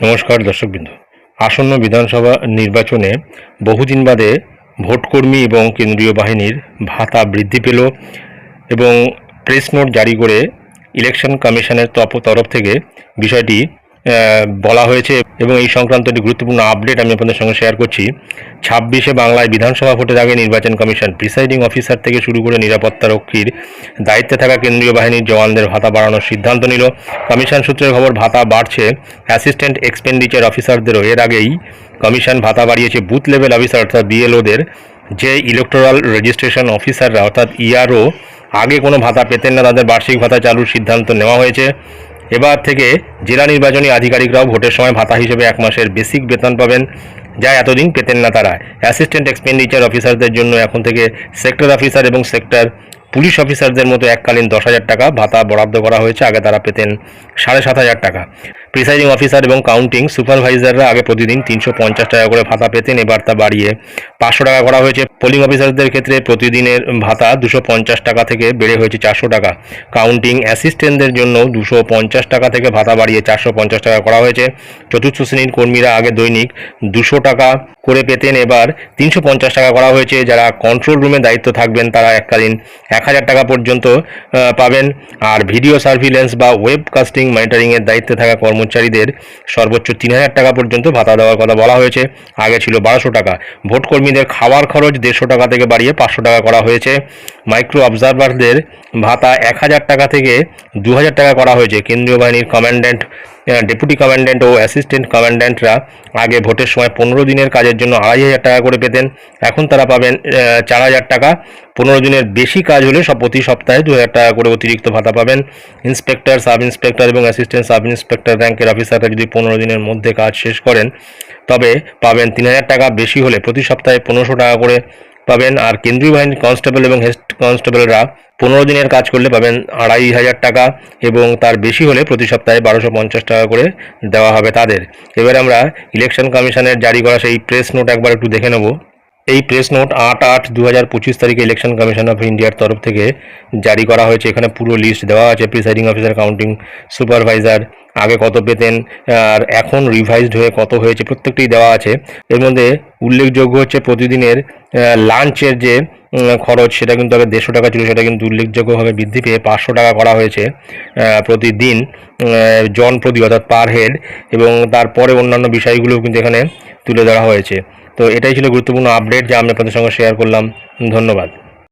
নমস্কার দর্শকবৃন্দ। আসন্ন বিধানসভা নির্বাচনে বহুদিন বাদে ভোটকর্মী এবং কেন্দ্রীয় বাহিনীর ভাতা বৃদ্ধি পেল এবং প্রেস নোট জারি করে ইলেকশন কমিশনের তরফ থেকে বিষয়টি বলা হয়েছে এবং এই সংক্রান্ত একটি গুরুত্বপূর্ণ আপডেট আমি আপনাদের সঙ্গে শেয়ার করছি। ছাব্বিশে বাংলায় বিধানসভা ভোটের আগে নির্বাচন কমিশন প্রিসাইডিং অফিসার থেকে শুরু করে নিরাপত্তা রক্ষীর দায়িত্বে থাকা কেন্দ্রীয় বাহিনীর জওয়ানদের ভাতা বাড়ানোর সিদ্ধান্ত নিল। কমিশন সূত্রের খবর, ভাতা বাড়ছে। অ্যাসিস্ট্যান্ট এক্সপেন্ডিচার অফিসারদেরও এর আগেই কমিশন ভাতা বাড়িয়েছে বুথ লেভেল অফিসার অর্থাৎ বিএলওদের যে ইলেকটোরাল রেজিস্ট্রেশন অফিসাররা অর্থাৎ ইআরও আগে কোনো ভাতা পেতেন না, তাদের বার্ষিক ভাতা চালুর সিদ্ধান্ত নেওয়া হয়েছে। এবার থেকে জেলা নির্বাচনী আধিকারিকরাও ভোটের সময় ভাতা হিসেবে এক মাসের বেসিক বেতন পাবেন, যা এতদিন পেতেন না তারা। অ্যাসিস্ট্যান্ট এক্সপেন্ডিচার অফিসারদের জন্য এখন থেকে সেক্টর অফিসার এবং সেক্টর পুলিশ অফিসারদের মতো এককালীন দশ হাজার টাকা, ভাতা বরাদ্দ করা হয়েছে, আগে তারা পেতেন সাড়ে সাত হাজার টাকা। প্রিসাইডিং অফিসার এবং কাউন্টিং সুপারভাইজাররা আগে প্রতিদিন তিনশো পঞ্চাশ টাকা করে ভাতা পেতেন, এবার তা বাড়িয়ে পাঁচশো টাকা করা হয়েছে। পোলিং অফিসারদের ক্ষেত্রে প্রতিদিনের ভাতা দুশো পঞ্চাশ টাকা থেকে বেড়ে হয়েছে চারশো টাকা। কাউন্টিং অ্যাসিস্ট্যান্টদের জন্য দুশো পঞ্চাশ টাকা থেকে ভাতা বাড়িয়ে চারশো পঞ্চাশ টাকা করা হয়েছে। চতুর্থ শ্রেণির কর্মীরা আগে দৈনিক দুশো টাকা করে পেতেন। এবার তিনশো পঞ্চাশ টাকা করা হয়েছে। যারা কন্ট্রোল রুমে দায়িত্ব থাকবেন, তারা এককালীন এক হাজার টাকা পর্যন্ত পাবেন। আর ভিডিও সার্ভিলেন্স বা ওয়েব কাস্টিং মনিটরিংয়ের দায়িত্বে থাকা কর্মচারীদের সর্বোচ্চ তিন হাজার টাকা পর্যন্ত ভাতা দেওয়ার কথা বলা হয়েছে। আগে ছিল বারোশো টাকা। ভোট কর্মীদের খাওয়ার খরচ দেড়শো টাকা থেকে বাড়িয়ে পাঁচশো টাকা করা হয়েছে। মাইক্রো অবজারভারদের ভাতা এক হাজার টাকা থেকে দু হাজার টাকা করা হয়েছে। কেন্দ্রীয় বাহিনীর কমান্ড্যান্ট ডেপুটি কমান্ড্যান্ট ও অ্যাসিস্ট্যান্ট কমান্ড্যান্টরা আগে ভোটের সময় পনেরো দিনের কাজের জন্য আড়াই হাজার টাকা করে পেতেন। এখন তারা পাবেন চার হাজার টাকা। পনেরো দিনের বেশি কাজ হলে সব প্রতি সপ্তাহে দু হাজার টাকা করে অতিরিক্ত ভাতা পাবেন। ইন্সপেক্টর সাব ইন্সপেক্টর এবং অ্যাসিস্ট্যান্ট সাব ইন্সপেক্টর র্যাঙ্কের অফিসাররা যদি পনেরো দিনের মধ্যে কাজ শেষ করেন, তবে পাবেন তিন হাজার টাকা বেশি হলে প্রতি সপ্তাহে পনেরোশো টাকা করে পাবেন। আর কেন্দ্রীয় বাহিনীর কনস্টেবল এবং হেড কনস্টেবলরা পনেরো দিনের কাজ করলে পাবেন আড়াই হাজার টাকা এবং তার বেশি হলে প্রতি সপ্তাহে বারোশো পঞ্চাশ টাকা করে দেওয়া হবে তাদের। এবার আমরা ইলেকশন কমিশনের জারি করা সেই প্রেস নোট একবার একটু দেখে নেব। এই প্রেস নোট আট আট দু হাজার পঁচিশ তারিখে ইলেকশন কমিশন অফ ইন্ডিয়ার তরফ থেকে জারি করা হয়েছে। এখানে পুরো লিস্ট দেওয়া আছে প্রিসাইডিং অফিসার কাউন্টিং সুপারভাইজার আগে কত পেতেন, আর এখন রিভাইজড হয়ে কত হয়েছে প্রত্যেকটি দেওয়া আছে। এর মধ্যে উল্লেখযোগ্য হচ্ছে প্রতিদিনের লাঞ্চের যে খরচ, সেটা কিন্তু আগে দেড়শো টাকা ছিল, সেটা কিন্তু উল্লেখযোগ্যভাবে বৃদ্ধি পেয়ে পাঁচশো টাকা করা হয়েছে প্রতিদিন জন প্রতি অর্থাৎ পার হেড এবং তারপরে অন্যান্য বিষয়গুলোও কিন্তু এখানে তুলে ধরা হয়েছে। তো এটাই ছিল গুরুত্বপূর্ণ আপডেট যা আমি আপনাদের সঙ্গে শেয়ার করলাম। ধন্যবাদ।